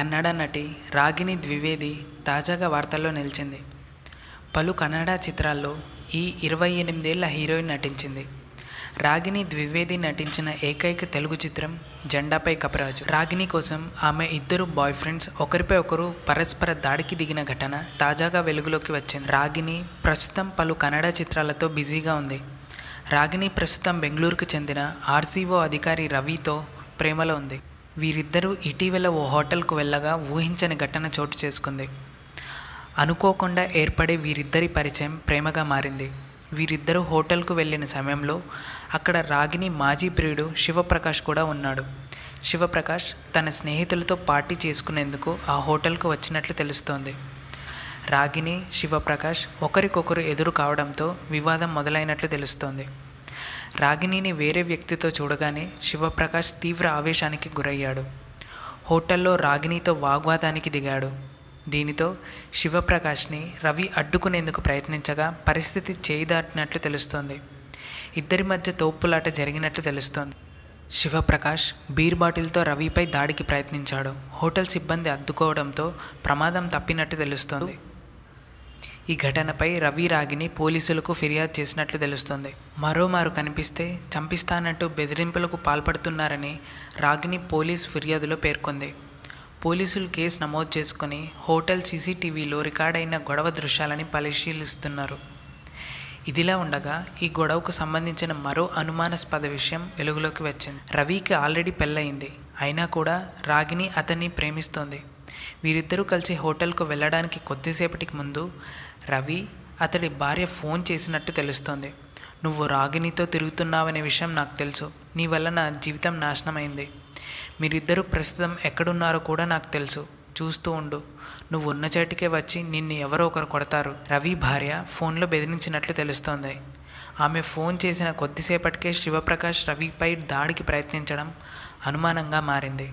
కన్నడ నటి రాగిణి ద్వివేది తాజాగా వార్తల్లో నిలిచింది. పలు కన్నడ చిత్రాల్లో ఈ ఇరవై ఎనిమిదేళ్ళ హీరోయిన్ నటించింది. రాగిణి ద్వివేది నటించిన ఏకైక తెలుగు చిత్రం జెండాపై కపరాజు. రాగిణి కోసం ఆమె ఇద్దరు బాయ్ ఫ్రెండ్స్ ఒకరిపై ఒకరు పరస్పర దాడికి దిగిన ఘటన తాజాగా వెలుగులోకి వచ్చింది. రాగిణి ప్రస్తుతం పలు కన్నడ చిత్రాలతో బిజీగా ఉంది. రాగిణి ప్రస్తుతం బెంగళూరుకు చెందిన ఆర్సీఓ అధికారి రవితో ప్రేమలో ఉంది. వీరిద్దరూ ఇటీవల ఓ హోటల్కు వెళ్ళగా ఊహించని ఘటన చోటు చేసుకుంది. అనుకోకుండా ఏర్పడే వీరిద్దరి పరిచయం ప్రేమగా మారింది. వీరిద్దరూ హోటల్కు వెళ్ళిన సమయంలో అక్కడ రాగిని మాజీ ప్రియుడు శివప్రకాష్ కూడా ఉన్నాడు. శివప్రకాష్ తన స్నేహితులతో పార్టీ చేసుకునేందుకు ఆ హోటల్కు వచ్చినట్లు తెలుస్తోంది. రాగిని శివప్రకాష్ ఒకరికొకరు ఎదురు కావడంతో వివాదం మొదలైనట్లు తెలుస్తోంది. రాగిణిని వేరే వ్యక్తితో చూడగానే శివప్రకాష్ తీవ్ర ఆవేశానికి గురయ్యాడు. హోటల్లో రాగిణితో వాగ్వాదానికి దిగాడు. దీనితో శివప్రకాష్ని రవి అడ్డుకునేందుకు ప్రయత్నించగా పరిస్థితి చేయి దాటినట్లు తెలుస్తోంది. ఇద్దరి మధ్య తోపులాట జరిగినట్లు తెలుస్తోంది. శివప్రకాష్ బీర్ బాటిల్తో రవిపై దాడికి ప్రయత్నించాడు. హోటల్ సిబ్బంది అడ్డుకోవడంతో ప్రమాదం తప్పినట్టు తెలుస్తోంది. ఈ ఘటనపై రవి రాగిని పోలీసులకు ఫిర్యాదు చేసినట్లు తెలుస్తోంది. మరోమారు కనిపిస్తే చంపిస్తానంటూ బెదిరింపులకు పాల్పడుతున్నారని రాగిని పోలీస్ ఫిర్యాదులో పేర్కొంది. పోలీసులు కేసు నమోదు చేసుకుని హోటల్ సీసీటీవీలో రికార్డైన గొడవ దృశ్యాలని పరిశీలిస్తున్నారు. ఇదిలా ఉండగా ఈ గొడవకు సంబంధించిన మరో అనుమానాస్పద విషయం వెలుగులోకి వచ్చింది. రవికి ఆల్రెడీ పెళ్ళయింది. అయినా కూడా రాగిని అతన్ని ప్రేమిస్తోంది. వీరిద్దరూ కలిసి హోటల్కు వెళ్ళడానికి కొద్దిసేపటికి ముందు రవి అతడి భార్య ఫోన్ చేసినట్టు తెలుస్తోంది. నువ్వు రాగినితో తిరుగుతున్నావనే విషయం నాకు తెలుసు. నీ వల్ల నా జీవితం నాశనమైంది. మీరిద్దరూ ప్రస్తుతం ఎక్కడున్నారో కూడా నాకు తెలుసు. చూస్తూ ఉండు. నువ్వు ఉన్న చోటికే వచ్చి నిన్ను ఎవరో ఒకరు కొడతారు. రవి భార్య ఫోన్లో బెదిరించినట్లు తెలుస్తోంది. ఆమె ఫోన్ చేసిన కొద్దిసేపటికే శివప్రకాష్ రవిపై దాడికి ప్రయత్నించడం అనుమానంగా మారింది.